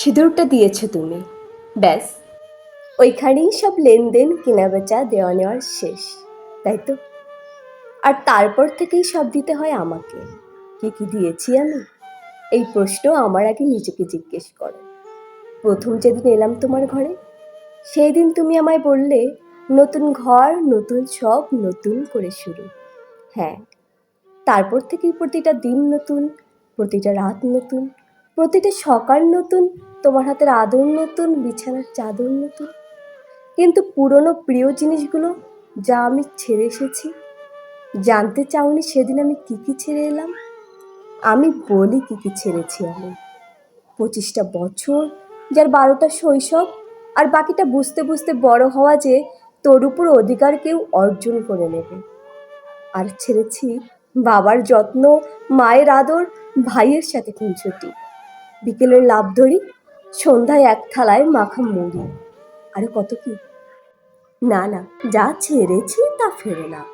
সিঁদুরটা দিয়েছ তুমি। ব্যাস। ওইখানেই সব লেনদেন, কেনাবেচা দেওয়া নেওয়ার শেষ, তাই তো? আর তারপর থেকেই সব দিতে হয় আমাকে। কি কি দিয়েছি আমি? এই প্রশ্ন আমার আগে নিজেকে জিজ্ঞেস করো। প্রথম যেদিন এলাম তোমার ঘরে সেই দিন তুমি আমায় বললে, নতুন ঘর, নতুন সব, নতুন করে শুরু। হ্যাঁ তারপর থেকেই প্রতিটা দিন নতুন, প্রতিটা রাত নতুন, প্রতিটা সকাল নতুন তোমার হাতের আদর নতুন, বিছানার চাদর নতুন। কিন্তু পুরনো প্রিয় জিনিসগুলো যা আমি ছেড়ে এসেছি, জানতে চাওনি সেদিন আমি কী কী ছেড়ে এলাম। আমি বলি কী কী ছেড়েছি আমি। পঁচিশটা বছর, যার বারোটা শৈশব, আর বাকিটা বুঝতে বুঝতে বড় হওয়া যে তোর উপর অধিকার কেউ অর্জন করে নেবে। আর ছেড়েছি বাবার যত্ন, মায়ের আদর, ভাইয়ের সাথে খুনছুটি বিকেলের লাভ ধরি সন্ধ্যায় এক থালায় মাখা মুড়ি। আরে কত কি? না না, যা ছেড়েছি তা ফেরে না।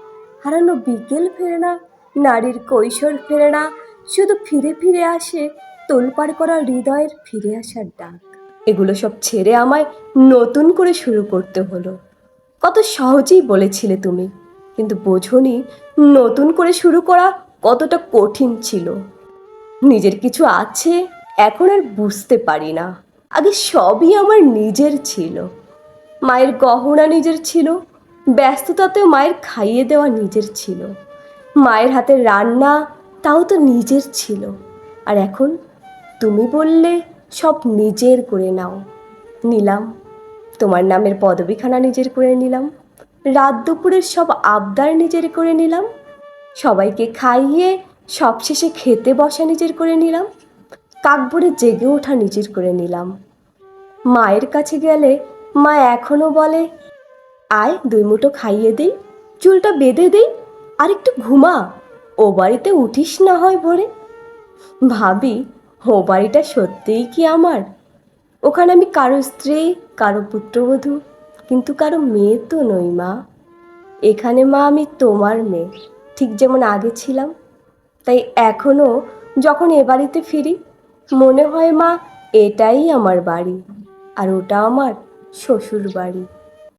হারানো বিকেল ফেরে না, নারীর কৈশোর ফেরে না, শুধু ফিরে ফিরে আসে তোলপাড় করা হৃদয়ের ফিরে আসার ডাক। এগুলো সব ছেড়ে আমায় নতুন করে শুরু করতে হলো। কত সহজেই বলেছিলে তুমি, কিন্তু বোঝনি নতুন করে শুরু করা কতটা কঠিন ছিল। নিজের কিছু আছে, এখন আর বুঝতে পারি না। আগে সবই আমার নিজের ছিল। মায়ের গহনা নিজের ছিল, ব্যস্ততাতেও মায়ের খাইয়ে দেওয়া নিজের ছিল। মায়ের হাতের রান্না, তাও তো নিজের ছিল। আর এখন তুমি বললে সব নিজের করে নাও। নিলাম, তোমার নামের পদবিখানা নিজের করে নিলাম। রাত দুপুরের সব আবদার নিজের করে নিলাম। সবাইকে খাইয়ে সবশেষে খেতে বসা নিজের করে নিলাম। কাকভরে জেগে ওঠা নিজের করে নিলাম। মায়ের কাছে গেলে মা এখনও বলে, আয় দুই মুঠো খাইয়ে দেই, চুলটা বেঁধে দেই, আর একটু ঘুমা, ও বাড়িতে উঠিস না হয় ভোরে। ভাবি, ও বাড়িটা সত্যিই কি আমার? ওখানে আমি কারও স্ত্রী, কারও পুত্রবধূ, কিন্তু কারও মেয়ে তো নই মা। এখানে মা আমি তোমার মেয়ে, ঠিক যেমন আগে ছিলাম। তাই এখনও যখন এ বাড়িতে ফিরি মনে হয় মা এটাই আমার বাড়ি। আর ওটা আমার শ্বশুর বাড়ি